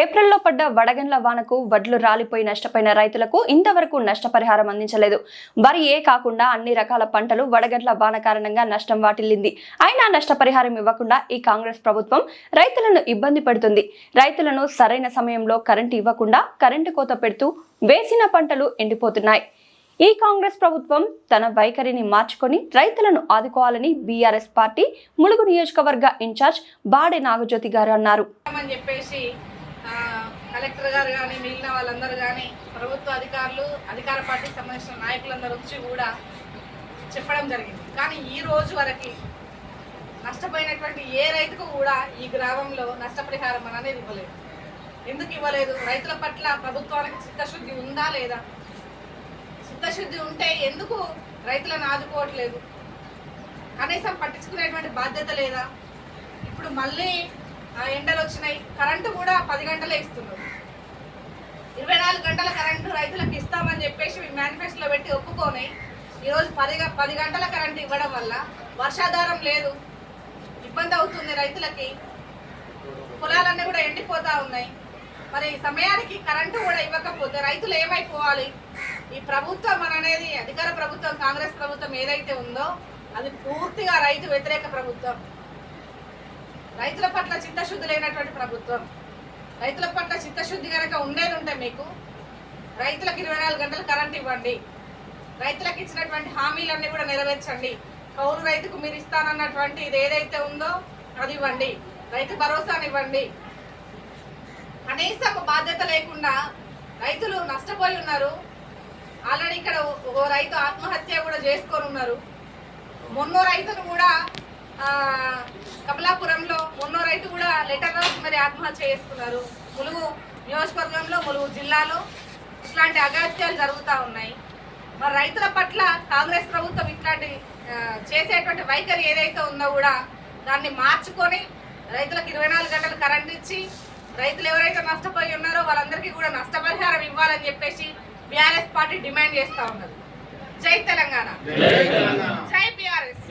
ఏప్రిల్లో పడ్డ వడగండ్ల వానకు వడ్లు రాలిపోయి నష్టపోయిన రైతులకు ఇంతవరకు నష్టపరిహారం అందించలేదు. వరి ఏ కాకుండా అన్ని రకాల పంటలు వడగండ్ల వాన కారణంగా నష్టం వాటిల్లింది. అయినా నష్టపరిహారం ఇవ్వకుండా ఈ కాంగ్రెస్ ప్రభుత్వం రైతులను ఇబ్బంది పెడుతుంది. రైతులను సరైన సమయంలో కరెంటు ఇవ్వకుండా కరెంటు కోత పెడుతూ వేసిన పంటలు ఎండిపోతున్నాయి. ఈ కాంగ్రెస్ ప్రభుత్వం తన వైఖరిని మార్చుకొని రైతులను ఆదుకోవాలని బీఆర్ఎస్ పార్టీ ములుగు నియోజకవర్గ ఇన్ఛార్జ్ బాడే నాగజ్యోతి గారు అన్నారు. చెప్పేసి కలెక్టర్ గారు కానీ మిగిలిన వాళ్ళందరూ కానీ ప్రభుత్వ అధికారులు అధికార పార్టీకి సంబంధించిన నాయకులందరూ వచ్చి కూడా చెప్పడం జరిగింది. కానీ ఈ రోజు వరకు నష్టపోయినటువంటి ఏ రైతుకు కూడా ఈ గ్రామంలో నష్టపరిహారం అనేది ఇవ్వలేదు. ఎందుకు ఇవ్వలేదు? రైతుల పట్ల ప్రభుత్వానికి చిత్తశుద్ధి ఉందా లేదా? చిత్తశుద్ధి ఉంటే ఎందుకు రైతులను ఆదుకోవట్లేదు? కనీసం పట్టించుకునేటువంటి బాధ్యత లేదా? ఇప్పుడు మళ్ళీ ఆ, ఎండలు వచ్చినాయి. కరెంటు కూడా పది గంటలే ఇస్తున్నారు ఇరవై నాలుగు గంటల కరెంటు రైతులకు ఇస్తామని చెప్పేసి మేనిఫెస్టోలో పెట్టి ఒప్పుకొని ఈరోజు పది పది గంటల కరెంటు ఇవ్వడం వల్ల వర్షాధారం లేదు. ఇబ్బంది అవుతుంది రైతులకి. పొలాలన్నీ కూడా ఎండిపోతూ ఉన్నాయి. మరి సమయానికి కరెంటు కూడా ఇవ్వకపోతే రైతులు ఏమైపోవాలి? ఈ ప్రభుత్వం అనేది అధికార ప్రభుత్వం కాంగ్రెస్ ప్రభుత్వం ఏదైతే ఉందో అది పూర్తిగా రైతు వ్యతిరేక ప్రభుత్వం. రైతుల పట్ల చిత్తశుద్ధి లేనటువంటి ప్రభుత్వం. రైతుల పట్ల చిత్తశుద్ధి కనుక ఉండేది ఉంటే మీకు రైతులకు ఇరవై నాలుగు గంటలు కరెంట్ ఇవ్వండి. రైతులకు ఇచ్చినటువంటి హామీలన్నీ కూడా నెరవేర్చండి. కౌలు రైతుకు మీరు ఇస్తానన్నటువంటి ఇది ఏదైతే ఉందో అది ఇవ్వండి. రైతు భరోసానివ్వండి కనీసం బాధ్యత లేకుండా రైతులు నష్టపోయి ఉన్నారు. ఆల్రెడీ ఇక్కడ ఓ రైతు ఆత్మహత్య కూడా చేసుకొని ఉన్నారు. మొన్నో రైతును కూడా కమలాపురంలో మొన్నో రైతు కూడా లెటర్ రాసి మరి ఆత్మహత్య చేసుకున్నారు. ములుగు నియోజకవర్గంలో ములుగు జిల్లాలో ఇట్లాంటి అగాత్యాలు జరుగుతూ ఉన్నాయి. మరి రైతుల పట్ల కాంగ్రెస్ ప్రభుత్వం ఇట్లాంటి చేసేటువంటి వైఖరి ఏదైతే ఉందో కూడా దాన్ని మార్చుకొని రైతులకు ఇరవై నాలుగు గంటలు కరెంట్ ఇచ్చి రైతులు ఎవరైతే నష్టపోయి ఉన్నారో వాళ్ళందరికీ కూడా నష్టపరిహారం ఇవ్వాలని చెప్పేసి బీఆర్ఎస్ పార్టీ డిమాండ్ చేస్తా ఉన్నది. జై తెలంగాణ. జై బీఆర్ఎస్.